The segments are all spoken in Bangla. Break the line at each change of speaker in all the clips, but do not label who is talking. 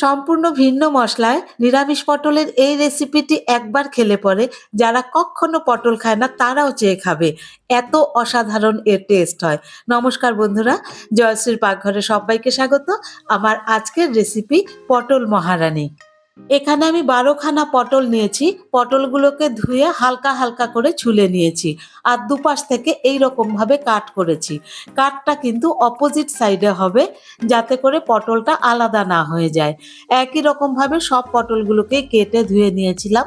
সম্পূর্ণ ভিন্ন মশলায় নিরামিষ পটলের এই রেসিপিটি একবার খেলে পরে যারা কখনো পটল খায় না, তারাও চেয়ে খাবে। এত অসাধারণ এর টেস্ট হয়। নমস্কার বন্ধুরা, জয়শ্রীর পাকঘরে সবাইকে স্বাগত। আমার আজকের রেসিপি পটল মহারানী। এখানে আমি বারোখানা পটল নিয়েছি, পটলগুলোকে ধুয়ে হালকা হালকা করে ছুলে নিয়েছি আর দুপাশ থেকে এই রকম ভাবে কাট করেছি। কাটটা কিন্তু অপোজিট সাইডে হবে যাতে করে পটলটা আলাদা না হয়ে যায়। একই রকমভাবে সব পটলগুলোকে কেটে ধুয়ে নিয়েছিলাম।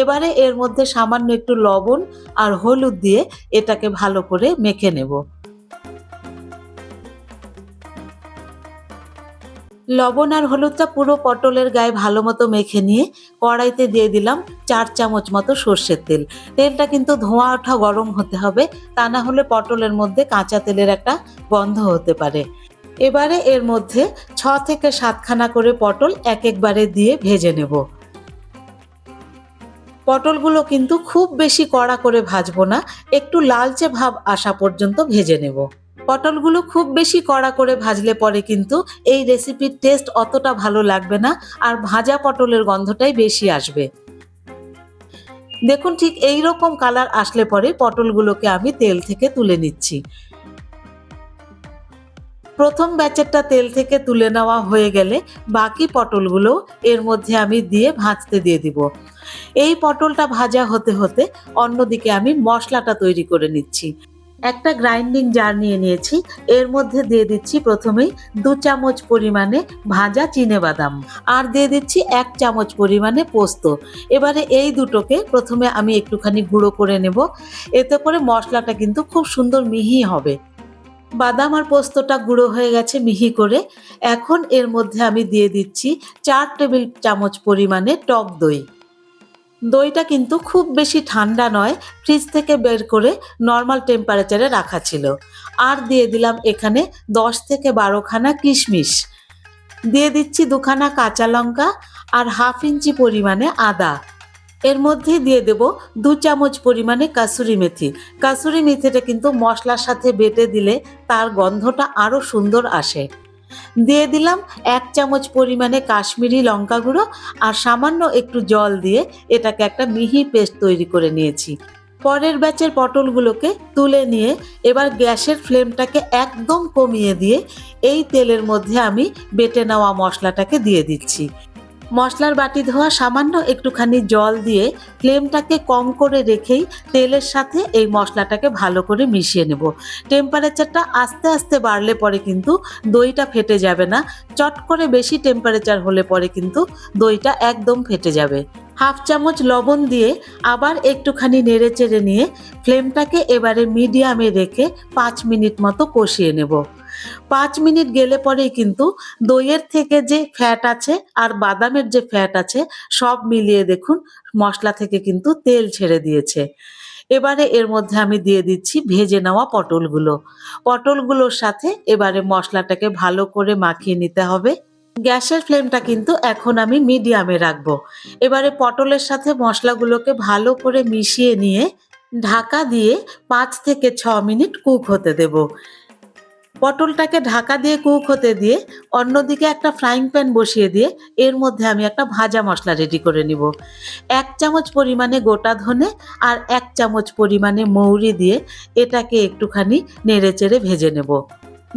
এবারে এর মধ্যে সামান্য একটু লবণ আর হলুদ দিয়ে এটাকে ভালো করে মেখে নেব। লবণ আর হলুদটা পুরো পটলের গায়ে ভালো মতো মেখে নিয়ে কড়াইতে দিয়ে দিলাম চার চামচ মতো সর্ষের তেল। তেলটা কিন্তু ধোঁয়া ওঠা গরম হতে হবে, তা না হলে পটলের মধ্যে কাঁচা তেলের একটা গন্ধ হতে পারে। এবারে এর মধ্যে ছ থেকে সাতখানা করে পটল এক একবারে দিয়ে ভেজে নেব। পটলগুলো কিন্তু খুব বেশি কড়া করে ভাজবো না, একটু লালচে ভাব আসা পর্যন্ত ভেজে নেব। পটলগুলো খুব বেশি কড়া করে ভাজলে পরে কিন্তু এই রেসিপির টেস্ট অতটা ভালো লাগবে না, আর ভাজা পটলের গন্ধটাই বেশি আসবে। দেখুন ঠিক এই রকম কালার আসলে পরে পটলগুলোকে আমি তেল থেকে তুলে নিচ্ছি। প্রথম ব্যাচেরটা তেল থেকে তুলে নেওয়া হয়ে গেলে বাকি পটলগুলো এর মধ্যে আমি দিয়ে ভাজতে দিয়ে দিব। এই পটলটা ভাজা হতে হতে অন্যদিকে আমি মশলাটা তৈরি করে নিচ্ছি। একটা গ্রাইন্ডিং জার নিয়ে নিয়েছি। এর মধ্যে দিয়ে দিচ্ছি প্রথমেই দু চামচ পরিমাণে ভাজা চিনে বাদাম আর দিয়ে দিচ্ছি এক চামচ পরিমাণে পোস্ত। এবারে এই দুটোকে প্রথমে আমি একটুখানি গুঁড়ো করে নেব। এতে করে মশলাটা কিন্তু খুব সুন্দর মিহি হবে। বাদাম আর পোস্তটা গুঁড়ো হয়ে গেছে মিহি করে। এখন এর মধ্যে আমি দিয়ে দিচ্ছি চার টেবিল চামচ পরিমাণে টক দই। দইটা কিন্তু খুব বেশি ঠান্ডা নয় ফ্রিজ থেকে বের করে নর্মাল টেম্পারেচারে রাখা ছিল। আর দিয়ে দিলাম এখানে দশ থেকে বারোখানা কিশমিশ। দিয়ে দিচ্ছি দুখানা কাঁচা লঙ্কা আর হাফ ইঞ্চি পরিমাণে আদা। এর মধ্যে দিয়ে দেব দু চামচ পরিমাণে কাসুরি মেথি। কাসুরি মেথিটা কিন্তু মশলার সাথে বেটে দিলে তার গন্ধটা আরও সুন্দর আসে। দিয়ে দিলাম এক চামচ পরিমাণে কাশ্মীরি লঙ্কা গুঁড়ো আর সামান্য একটু জল দিয়ে এটাকে একটা মিহি পেস্ট তৈরি করে নিয়েছি। পরের ব্যাচের পটলগুলোকে তুলে নিয়ে এবার গ্যাসের ফ্লেমটাকে একদম কমিয়ে দিয়ে এই তেলের মধ্যে আমি বেটে নেওয়া মশলাটাকে দিয়ে দিচ্ছি। মশলার বাটি ধোয়া সামান্য একটুখানি জল দিয়ে ফ্লেমটাকে কম করে রেখেই তেলের সাথে এই মশলাটাকে ভালো করে মিশিয়ে নেব। টেম্পারেচারটা আস্তে আস্তে বাড়লে পরে কিন্তু দইটা ফেটে যাবে না। চট করে বেশি টেম্পারেচার হলে পরে কিন্তু দইটা একদম ফেটে যাবে। হাফ চামচ লবণ দিয়ে আবার একটুখানি নেড়ে চেড়ে নিয়ে ফ্লেমটাকে এবারে মিডিয়ামে রেখে পাঁচ মিনিট মতো কষিয়ে নেব। পাঁচ মিনিট গেলে পরেই কিন্তু দইয়ের থেকে যে ফ্যাট আছে আর বাদামের যে ফ্যাট আছে সব মিলিয়ে দেখুন মশলা থেকে কিন্তু তেল ছেড়ে দিয়েছে। এবারে এর মধ্যে আমি দিয়ে দিচ্ছি ভেজে নেওয়া পটলগুলো। পটলগুলোর সাথে এবারে মশলাটাকে ভালো করে মাখিয়ে নিতে হবে। গ্যাসের ফ্লেমটা কিন্তু এখন আমি মিডিয়ামে রাখব। এবারে পটলের সাথে মশলাগুলোকে ভালো করে মিশিয়ে নিয়ে ঢাকা দিয়ে পাঁচ থেকে ছ মিনিট কুক হতে দেবো। পটলটাকে ঢাকা দিয়ে কুক হতে দিয়ে অন্যদিকে একটা ফ্রাইং প্যান বসিয়ে দিয়ে এর মধ্যে আমি একটা ভাজা মশলা রেডি করে নিব। এক চামচ পরিমাণে গোটা ধনে আর এক চামচ পরিমাণে মৌরি দিয়ে এটাকে একটুখানি নেড়ে চেড়ে ভেজে নেব।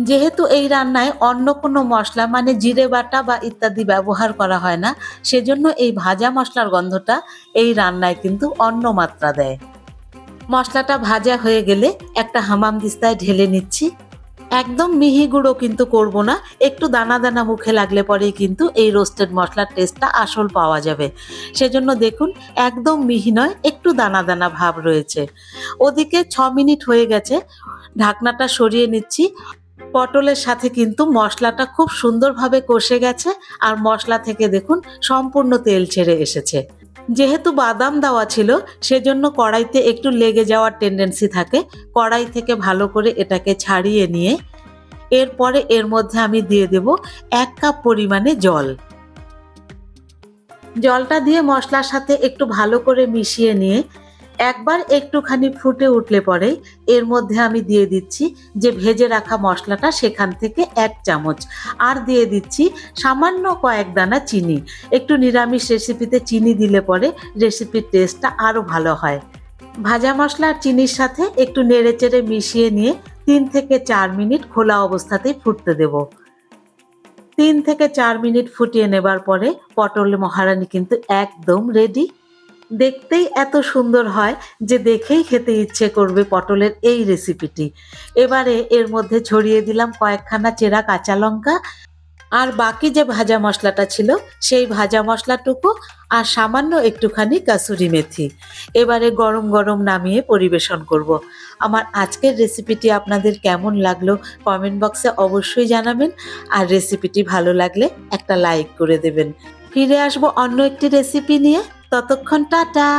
যেহেতু এই রান্নায় অন্য কোনো মশলা মানে জিরে বাটা বা ইত্যাদি ব্যবহার করা হয় না, সেজন্য এই ভাজা মশলার গন্ধটা এই রান্নায় কিন্তু অন্য মাত্রা দেয়। মশলাটা ভাজা হয়ে গেলে একটা হামাম দিস্তায় ঢেলে নিচ্ছি। একদম মিহি গুঁড়ো কিন্তু করব না। একটু দানা দানা মুখে লাগলে পরেই কিন্তু এই রোস্টেড মশলার টেস্টটা আসল পাওয়া যাবে। সেজন্য দেখুন, একদম মিহি নয়, একটু দানা দানা ভাব রয়েছে। ওদিকে ছ মিনিট হয়ে গেছে, ঢাকনাটা সরিয়ে নিচ্ছি। পটলের সাথে কিন্তু মশলাটা খুব সুন্দরভাবে কষে গেছে, আর মশলা থেকে দেখুন সম্পূর্ণ তেল ছেড়ে এসেছে। যেহেতু বাদাম দেওয়া ছিল, সেজন্য কড়াইতে একটু লেগে যাওয়ার টেন্ডেন্সি থাকে। কড়াই থেকে ভালো করে এটাকে ছাড়িয়ে নিয়ে, এরপরে এর মধ্যে আমি দিয়ে দেব এক কাপ পরিমাণে জল। জলটা দিয়ে মশলার সাথে একটু ভালো করে মিশিয়ে নিয়ে একবার একটুখানি ফুটে উঠলে পরেই এর মধ্যে আমি দিয়ে দিচ্ছি যে ভেজে রাখা মশলাটা সেখান থেকে এক চামচ। আর দিয়ে দিচ্ছি সামান্য কয়েক দানা চিনি। একটু নিরামিষ রেসিপিতে চিনি দিলে পরে রেসিপির টেস্টটা আরও ভালো হয়। ভাজা মশলা আর চিনির সাথে একটু নেড়েচেড়ে মিশিয়ে নিয়ে তিন থেকে চার মিনিট খোলা অবস্থাতেই ফুটতে দেব। তিন থেকে চার মিনিট ফুটিয়ে নেবার পরে পটল মহারানি কিন্তু একদম রেডি দেখতেই এত সুন্দর হয় যে দেখেই খেতে ইচ্ছে করবে পটলের এই রেসিপিটি এবারে এর মধ্যে ছড়িয়ে দিলাম কয়েকখানা চেরা কাঁচা লঙ্কা আর বাকি যে ভাজা মশলাটা ছিল, সেই ভাজা মশলাটুকু আর সামান্য একটুখানি কাসুরি মেথি। এবারে গরম গরম নামিয়ে পরিবেশন করব। আমার আজকের রেসিপিটি আপনাদের কেমন লাগল কমেন্ট বক্সে অবশ্যই জানাবেন আর রেসিপিটি ভালো লাগলে একটা লাইক করে দেবেন। ফিরে আসব অন্য একটি রেসিপি নিয়ে। ততক্ষণ টাটা।